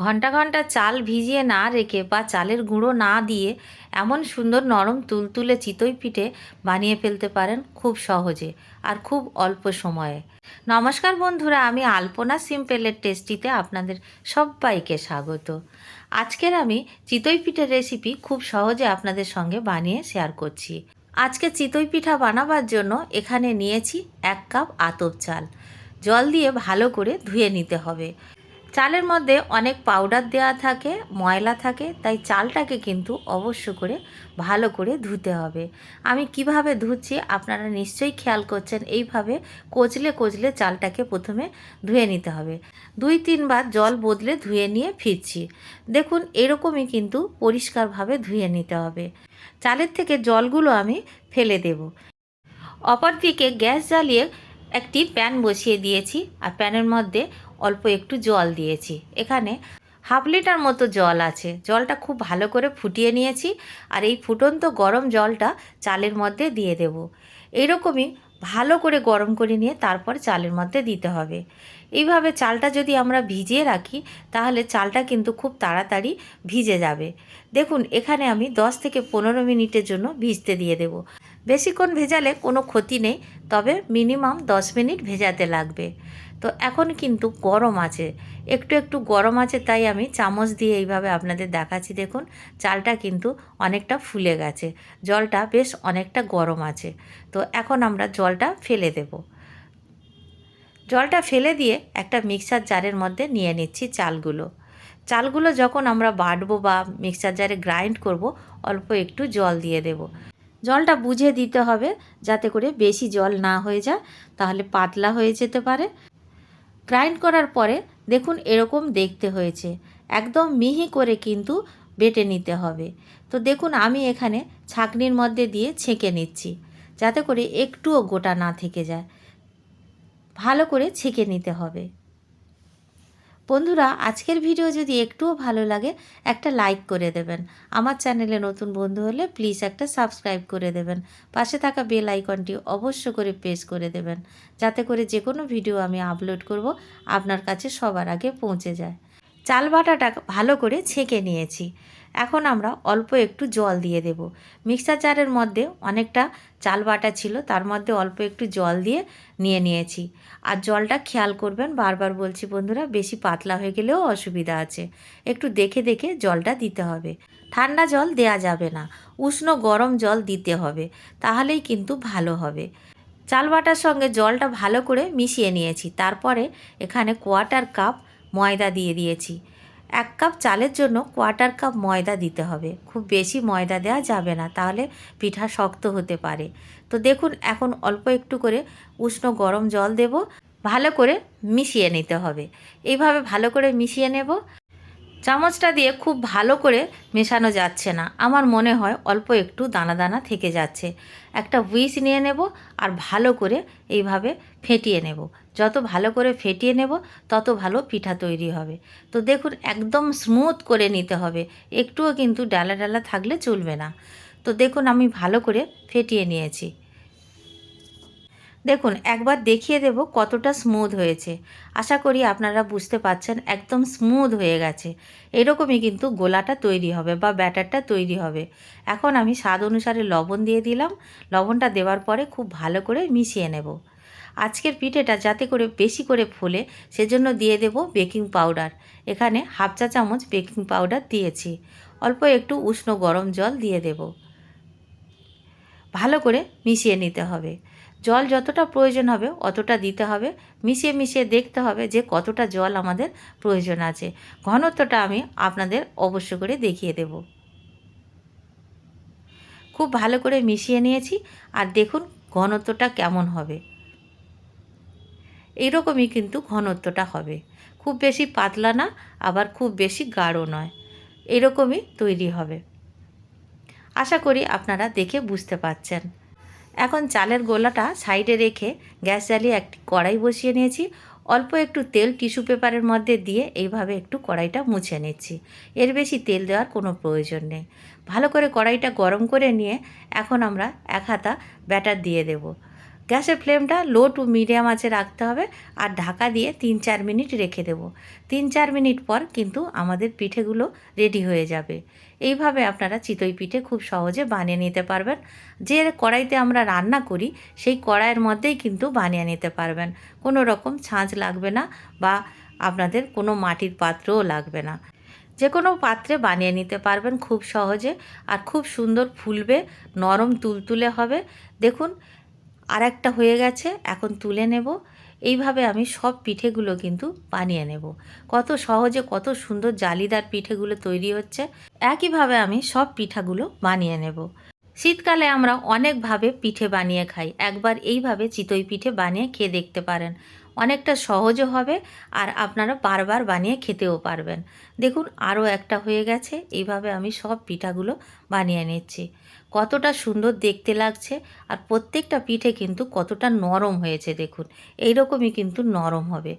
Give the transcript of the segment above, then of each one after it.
ঘণ্টা ঘণ্টা চাল ভিজিয়ে না রেখে বা চালের গুঁড়ো না দিয়ে এমন সুন্দর নরম তুলতুলে চিতই পিঠে বানিয়ে ফেলতে পারেন খুব সহজে আর খুব অল্প সময়ে। নমস্কার বন্ধুরা, আমি আলপনা সিম্পেলের টেস্টিতে আপনাদের সবাইকে স্বাগত। আজকের আমি চিতই পিঠের রেসিপি খুব সহজে আপনাদের সঙ্গে বানিয়ে শেয়ার করছি। আজকে চিতই পিঠা বানাবার জন্য এখানে নিয়েছি এক কাপ আতপ চাল। জল দিয়ে ভালো করে ধুয়ে নিতে হবে। চালের মধ্যে অনেক পাউডার দেওয়া থাকে, ময়লা থাকে, তাই চালটাকে কিন্তু অবশ্য করে ভালো করে ধুতে হবে। আমি কীভাবে ধুচ্ছি আপনারা নিশ্চয়ই খেয়াল করছেন, এইভাবে কচলে কচলে চালটাকে প্রথমে ধুয়ে নিতে হবে। দুই তিনবার জল বদলে ধুয়ে নিয়ে ফিরছি। দেখুন, এরকমই কিন্তু পরিষ্কারভাবে ধুয়ে নিতে হবে। চালের থেকে জলগুলো আমি ফেলে দেব। অপরদিকে গ্যাস জ্বালিয়ে একটি প্যান বসিয়ে দিয়েছি। আর প্যানের মধ্যে অল্প একটু জল দিয়েছি। এখানে হাফ লিটার মতো জল আছে। জলটা খুব ভালো করে ফুটিয়ে নিয়েছি আর এই ফুটন্ত গরম জলটা চালের মধ্যে দিয়ে দেব। এইরকমই ভালো করে গরম করে নিয়ে তারপর চালের মধ্যে দিতে হবে। এইভাবে চালটা যদি আমরা ভিজিয়ে রাখি, তাহলে চালটা কিন্তু খুব তাড়াতাড়ি ভিজে যাবে। দেখুন, এখানে আমি 10 থেকে পনেরো মিনিটের জন্য ভিজতে দিয়ে দেব। বেশিক্ষণ ভেজালে কোনো ক্ষতি নেই, তবে মিনিমাম 10 মিনিট ভেজাতে লাগবে। তো এখন কিন্তু গরম আছে। একটু একটু গরম আছে তাই আমি চামচ দিয়ে এইভাবে আপনাদের দেখাচ্ছি। দেখুন, চালটা কিন্তু অনেকটা ফুলে গেছে। জলটা বেশ অনেকটা গরম আছে। তো এখন আমরা জলটা ফেলে দেব। জলটা ফেলে দিয়ে একটা মিক্সার জারের মধ্যে নিয়ে নিচ্ছি চালগুলো। চালগুলো যখন আমরা বাটবো বা মিক্সার জারে গ্রাইন্ড করব, অল্প একটু জল দিয়ে দেব। জলটা বুঝে দিতে হবে যাতে করে বেশি জল না হয়ে যায়। তাহলে পাতলা হয়ে যেতে পারে। গ্রাইন্ড করার পরে দেখুন এরকম দেখতে হয়েছে। একদম মিহি করে কিন্তু বেটে নিতে হবে। তো দেখুন আমি এখানে ছাঁকনির মধ্যে দিয়ে ছেঁকে নিচ্ছি, যাতে করে একটুও গোটা না থেকে যায়। ভালো করে ছেঁকে নিতে হবে। বন্ধুরা, আজকের ভিডিও যদি একটুও ভালো লাগে, একটা লাইক করে দেবেন। আমার চ্যানেলে নতুন বন্ধু হলে প্লিজ একটা সাবস্ক্রাইব করে দেবেন। পাশে থাকা বেল আইকনটি অবশ্য করে প্রেস করে দেবেন, যাতে করে যে কোনো ভিডিও আমি আপলোড করব, আপনার কাছে সবার আগে পৌঁছে যায়। চাল বাটাটা ভালো করে ছেঁকে নিয়েছি। এখন আমরা অল্প একটু জল দিয়ে দেব। মিক্সার জারের মধ্যে অনেকটা চাল বাটা ছিল, তার মধ্যে অল্প একটু জল দিয়ে নিয়ে নিয়েছি। আর জলটা খেয়াল করবেন, বারবার বলছি বন্ধুরা, বেশি পাতলা হয়ে গেলেও অসুবিধা আছে। একটু দেখে দেখে জলটা দিতে হবে। ঠান্ডা জল দেয়া যাবে না, উষ্ণ গরম জল দিতে হবে, তাহলেই কিন্তু ভালো হবে। চাল বাটার সঙ্গে জলটা ভালো করে মিশিয়ে নিয়েছি, তারপরে এখানে কোয়ার্টার কাপ ময়দা দিয়ে দিয়েছি। এক কাপ চালের জন্য কোয়ার্টার কাপ ময়দা দিতে হবে। খুব বেশি ময়দা দেওয়া যাবে না, তাহলে পিঠা শক্ত হতে পারে। তো দেখুন, এখন অল্প একটু করে উষ্ণ গরম জল দেব, ভালো করে মিশিয়ে নিতে হবে। এইভাবে ভালো করে মিশিয়ে নেব চামচটা দিয়ে খুব ভালো করে মেশানো যাচ্ছে না। আমার মনে হয় অল্প একটু দানা দানা থেকে যাচ্ছে। একটা হুইস নিয়ে নেব আর ভালো করে এইভাবে ফেটিয়ে নেব। যত ভালো করে ফেটিয়ে নেব, তত ভালো পিঠা তৈরি হবে। তো দেখুন, একদম স্মুথ করে নিতে হবে। একটুও কিন্তু ডালা ডালা থাকলে চলবে না। তো দেখুন, আমি ভালো করে ফেটিয়ে নিয়েছি। দেখুন, একবার দেখিয়ে দেব কতটা স্মুথ হয়েছে। আশা করি আপনারা বুঝতে পাচ্ছেন একদম স্মুথ হয়ে গেছে। এরকমই কিন্তু গোলাটা তৈরি হবে বা ব্যাটারটা তৈরি হবে। এখন আমি স্বাদ অনুসারে লবণ দিয়ে দিলাম। লবণটা দেওয়ার পরে খুব ভালো করে মিশিয়ে নেব। আজকের পিঠেটা যাতে করে বেশি করে ফোলে, সেজন্য দিয়ে দেব বেকিং পাউডার। এখানে হাফ চা চামচ বেকিং পাউডার দিয়েছি। অল্প একটু উষ্ণ গরম জল দিয়ে দেব। ভালো করে মিশিয়ে নিতে হবে। জল যতটা প্রয়োজন হবে, অতটা দিতে হবে। মিশিয়ে মিশিয়ে দেখতে হবে যে কতটা জল আমাদের প্রয়োজন আছে। ঘনত্বটা আমি আপনাদের অবশ্য করে দেখিয়ে দেব। খুব ভালো করে মিশিয়ে নিয়েছি আর দেখুন ঘনত্বটা কেমন হবে। এইরকমই কিন্তু ঘনত্বটা হবে। খুব বেশি পাতলা না, আবার খুব বেশি গাঢ় নয়। এরকমই তৈরি হবে। আশা করি আপনারা দেখে বুঝতে পাচ্ছেন এখন চালের গোলাটা সাইডে রেখে গ্যাস জ্বালিয়ে একটি কড়াই বসিয়ে নিয়েছি। অল্প একটু তেল টিস্যু পেপারের মধ্যে দিয়ে এইভাবে একটু কড়াইটা মুছে নিচ্ছি। এর বেশি তেল দেওয়ার কোনো প্রয়োজন নেই। ভালো করে কড়াইটা গরম করে নিয়ে এখন আমরা এক হাতা ব্যাটার দিয়ে দেব। গ্যাসের ফ্লেমটা লো টু মিডিয়াম আঁচে রাখতে হবে আর ঢাকা দিয়ে তিন চার মিনিট রেখে দেব। তিন চার মিনিট পর কিন্তু আমাদের পিঠেগুলো রেডি হয়ে যাবে। এইভাবে আপনারা চিতই পিঠে খুব সহজে বানিয়ে নিতে পারবেন। যে কড়াইতে আমরা রান্না করি, সেই কড়াইয়ের মধ্যেই কিন্তু বানিয়ে নিতে পারবেন। কোনো রকম ছাঁচ লাগবে না বা আপনাদের কোনো মাটির পাত্রও লাগবে না। যে কোনো পাত্রে বানিয়ে নিতে পারবেন খুব সহজে। আর খুব সুন্দর ফুলবে, নরম তুলতুলে হবে। দেখুন আর একটা হয়ে গেছে, এখন তুলে নেব। এইভাবে আমি সব পিঠেগুলো কিন্তু বানিয়ে নেব। কত সহজে, কত সুন্দর জালিদার পিঠেগুলো তৈরি হচ্ছে। একইভাবে আমি সব পিঠাগুলো বানিয়ে নেব। শীতকালে আমরা অনেকভাবে পিঠে বানিয়ে খাই। একবার এইভাবে চিতই পিঠে বানিয়ে খেয়ে দেখতে পারেন। অনেকটা সহজও হবে আর আপনারা বারবার বানিয়ে খেতেও পারবেন। দেখুন, আরও একটা হয়ে গেছে। এইভাবে আমি সব পিঠাগুলো বানিয়ে নিচ্ছি। কতটা সুন্দর দেখতে লাগছে আর প্রত্যেকটা পিঠে কিন্তু কতটা নরম হয়েছে, দেখুন। এইরকমই কিন্তু নরম হবে।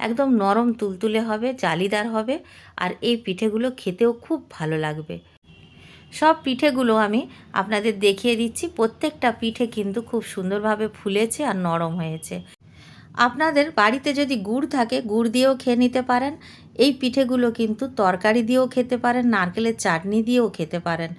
একদম নরম তুলতুলে হবে, জালিদার হবে আর এই পিঠেগুলো খেতেও খুব ভালো লাগবে। সব পিঠেগুলো আমি আপনাদের দেখিয়ে দিচ্ছি। প্রত্যেকটা পিঠে কিন্তু খুব সুন্দরভাবে ফুলেছে আর নরম হয়েছে। আপনাদের বাড়িতে যদি গুড় থাকে, গুড় দিয়েও খেয়ে নিতে পারেন। এই পিঠেগুলো কিন্তু তরকারি দিয়েও খেতে পারেন, নারকেলের চাটনি দিয়েও খেতে পারেন।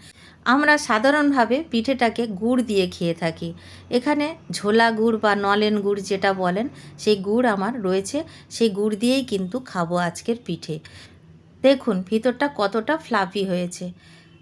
আমরা সাধারণভাবে পিঠেটাকে গুড় দিয়ে খেয়ে থাকি। এখানে ঝোলা গুড় বা নলেন গুড় যেটা বলেন, সেই গুড় আমার রয়েছে। সেই গুড় দিয়েই কিন্তু খাব আজকের পিঠে। দেখুন, ভিতরটা কতটা ফ্লাফি হয়েছে।